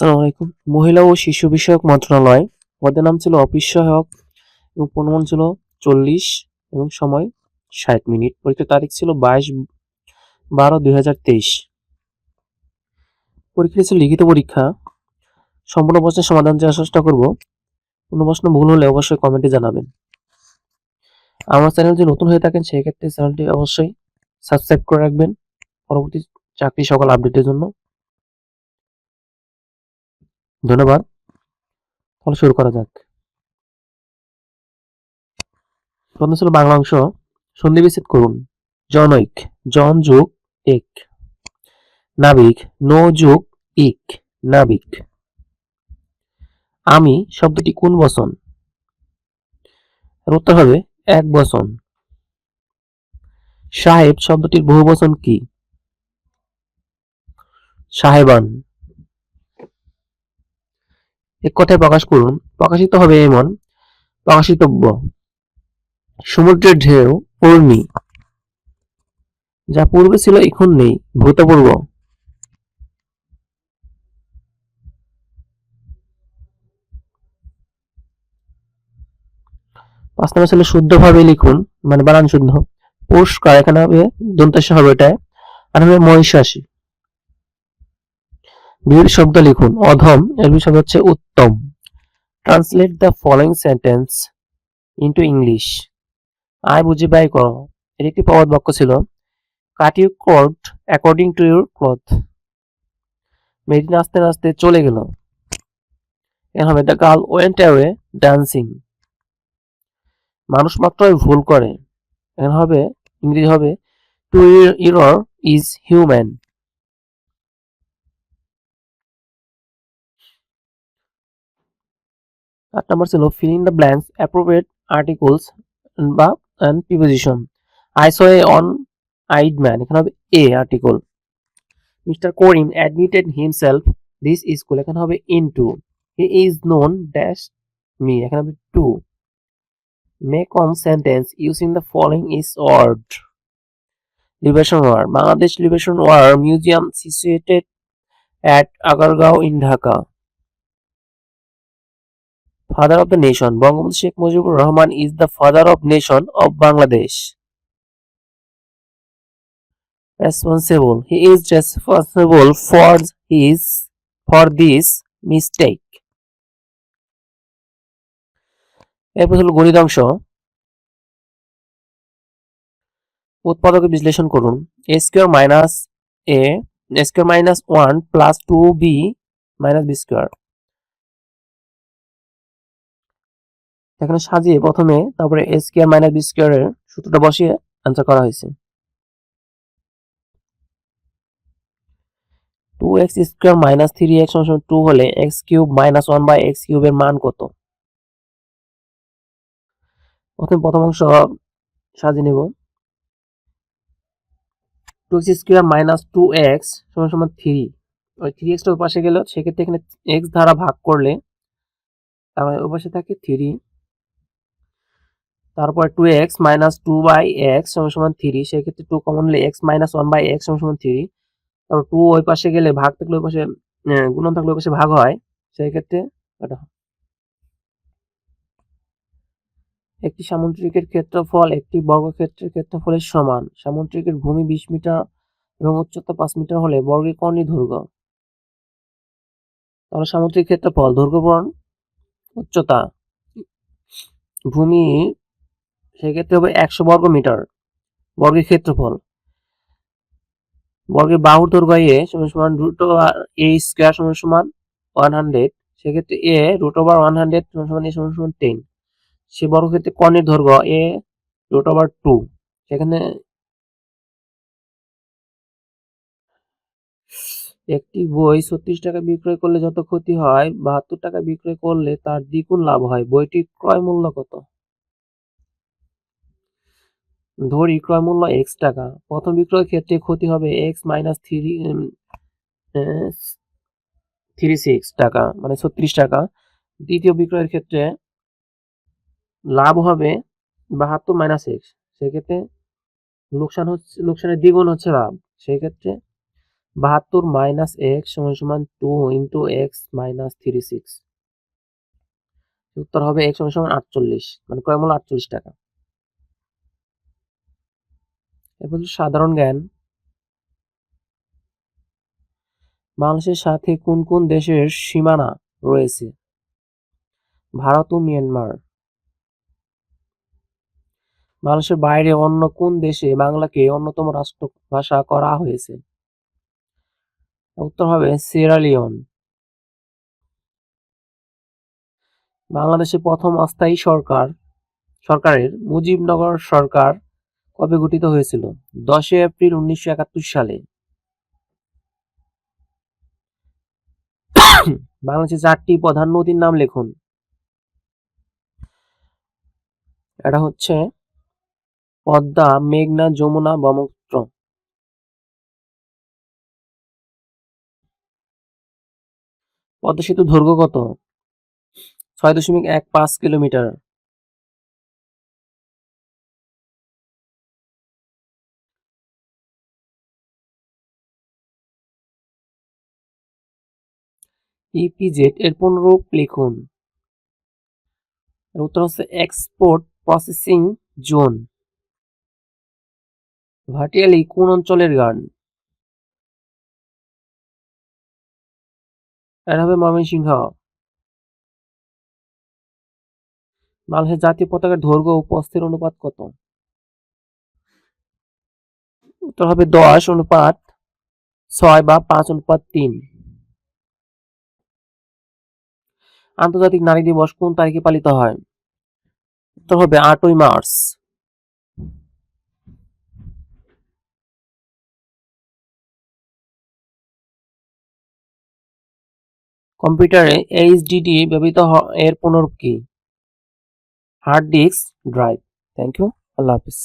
আসসালামু আলাইকুম। মহিলা ও শিশু বিষয়ক মন্ত্রণালয়, পদের নাম ছিল অফিস সহায়ক এবং পূর্ণমান ছিল চল্লিশ এবং সময় ষাট মিনিট। পরীক্ষার তারিখ ছিল বাইশ বারো দুই হাজার তেইশ। পরীক্ষা ছিল লিখিত পরীক্ষা। সম্পূর্ণ প্রশ্নের সমাধান দেওয়ার চেষ্টা করব। কোনো প্রশ্ন ভুল হলে অবশ্যই কমেন্টে জানাবেন। আমার চ্যানেল যদি নতুন হয়ে থাকেন, সেক্ষেত্রে চ্যানেলটি অবশ্যই সাবস্ক্রাইব করে রাখবেন। পরবর্তী চাকরি সকল আপডেটের জন্য। ধন্যবাদ। তাহলে শুরু করা যাক। প্রথম ছিল বাংলা অংশ সন্ধি করুন। জনৈক, জন যোগ এক। নাবিক, নো যোগ ইক নাবিক। আমি শব্দটি কোন বচন? উত্তর হবে এক বচন। সাহেব শব্দটির বহু বচন কি? সাহেবান। এক কথায় প্রকাশ করুন, প্রকাশিত হবে এমন, প্রকাশিতব্য, সমুদ্রের ঢেউ পূর্ণি যা পূর্বে ছিল, এখন নেই, ভূতপূর্ব। পাঁচ নম্বর ছিল শুদ্ধভাবে লিখুন মানে বানান শুদ্ধ। পুরস্কার এখানে হবে দন্তাস হবে এটায়, আর হবে মহিষাসী বিপরীত শব্দ লিখুন, অধম, এর বিপরীত শব্দ হচ্ছে উত্তম। Translate the following sentence into English আয় বুঝি বাই করো। এর একটি প্রবাদ বাক্য ছিল, cut you coat according to your cloth মেয়েটি নাচতে নাচতে চলে গেল। এখন হবে the girl went away dancing মানুষ মাত্রই ভুল করে। এখন হবে, ইংরেজি হবে টু ইরর ইজ হিউম্যান আট নম্বর ছিল fill in the blanks appropriate articles বা and preposition I saw a one eyed man এখানে হবে a article mister Karim admitted himself this school এখানে হবে into he is known dash me এখানে হবে to make an sentence using the following is word liberation war Bangladesh liberation war museum situated at Agargaon in Dhaka. Father of the nation Bangabandhu Sheikh Mujibur Rahman is the father of nation of Bangladesh responsible he is responsible for his for this mistake এরপর হল গণিত অংশ। উৎপাদক বিশ্লেষণ করুন। A square minus a a square minus one plus two b minus b square এখানে সাজিয়ে প্রথমে তারপরে এ স্কোয়ার মাইনাস বি স্কোয়ারের সূত্রটা বসিয়ে আনসার করা হয়েছে। Two x square minus three x two হলে x cube minus one by x কিউবের মান কত? প্রথমে প্রথম অংশ সাজিয়ে নেব। Two x square minus two x সমান সমান থ্রি ওই থ্রি এক্সটা ওই পাশে গেল সেক্ষেত্রে এখানে এক্স দ্বারা ভাগ করলে তারপরে ওই পাশে থাকে থ্রি তারপর two x minus two by x সমান থ্রি সেক্ষেত্রে টু কমন হলে x minus one by x সমান থ্রি তারপর টু ওই পাশে গেলে ভাগ থাকলে ওই পাশে গুণন থাকলে ওই পাশে ভাগ হয় সেই ক্ষেত্রে এটা একটি সামুদ্রিকের ক্ষেত্রফল একটি বর্গক্ষেত্রের ক্ষেত্রফলের সমান। সামুদ্রিকের ভূমি বিশ মিটার এবং উচ্চতা পাঁচ মিটার হলে বর্গের কর্ণী দৈর্ঘ্য। তাহলে সামুদ্রিক ক্ষেত্রফল, দৈর্ঘ্য বরণ, উচ্চতা। ভূমি সেক্ষেত্রে হবে একশো বর্গ মিটার, বর্গের ক্ষেত্রফল। বর্গের বাহুর দৈর্ঘ্য এ সমান সমান রুট ওভার এ স্কোয়ার সমান সমান ওয়ান হান্ড্রেড সেক্ষেত্রে a root over one hundred সমান সমান এ সমান সমান টেন সে বর্গক্ষেত্রে কর্ণের দৈর্ঘ্য এ রুট ওভার টু সেখানে একটি বই ছত্রিশ টাকা বিক্রয় করলে যত ক্ষতি হয়, বাহাত্তর টাকা বিক্রয় করলে তার দ্বিগুণ লাভ হয়। বইটির ক্রয় মূল্য কত? ধরি ক্রয় মূল্য এক্স টাকা। প্রথম বিক্রয়ের ক্ষেত্রে ক্ষতি হবে x minus three three six টাকা মানে ছত্রিশ টাকা। দ্বিতীয় বিক্রয়ের ক্ষেত্রে লাভ হবে বাহাত্তর মাইনাস এক্স সেক্ষেত্রে লোকসান হচ্ছে, লোকসানের দ্বিগুণ হচ্ছে লাভ। সেক্ষেত্রে বাহাত্তর মাইনাস এক্স সমান সমান two into x minus three six উত্তর হবে এক্স সমান সমান আটচল্লিশ মানে ক্রয় মূল্য আটচল্লিশ টাকা। এরপর সাধারণ জ্ঞান। বাংলাদেশের সাথে কোন কোন দেশের সীমানা রয়েছে? ভারত ও মিয়ানমার। বাংলাদেশের বাইরে অন্য কোন দেশে বাংলাকে অন্যতম রাষ্ট্র ভাষা করা হয়েছে? উত্তর হবে সিয়েরালিওন বাংলাদেশে প্রথম অস্থায়ী সরকার, সরকারের মুজিবনগর সরকার কবে গঠিত হয়েছিল? দশই এপ্রিল উনিশশো একাত্তর সালে। বাংলাদেশের চারটি প্রধান নদীর নাম লিখুন। এটা হচ্ছে পদ্মা, মেঘনা, যমুনা, ব্রহ্মপুত্র। পদ্মা সেতু দৈর্ঘ্য কত? ছয় দশমিক এক পাঁচ কিলোমিটার। ইপিজেড এর পুনরূপ লিখুন। উত্তর হচ্ছে এক্সপোর্ট প্রসেসিং জোন ভাটিয়ালি কোন অঞ্চলের গান? এটা হবে ময়মনসিংহ। বাংলাদেশের জাতীয় পতাকার দৈর্ঘ্য ও প্রস্থের অনুপাত কত? উত্তর হবে দশ, অনুপাত ছয় বা পাঁচ, অনুপাত তিন। আন্তর্জাতিক নারী দিবস কোন তারিখে পালিত হয়? উত্তর হবে আটই মার্চ। কম্পিউটারে এইচডিডি ব্যবহৃত এর পুনরূপ কি? Hard disk drive. Thank you Allah Hafiz.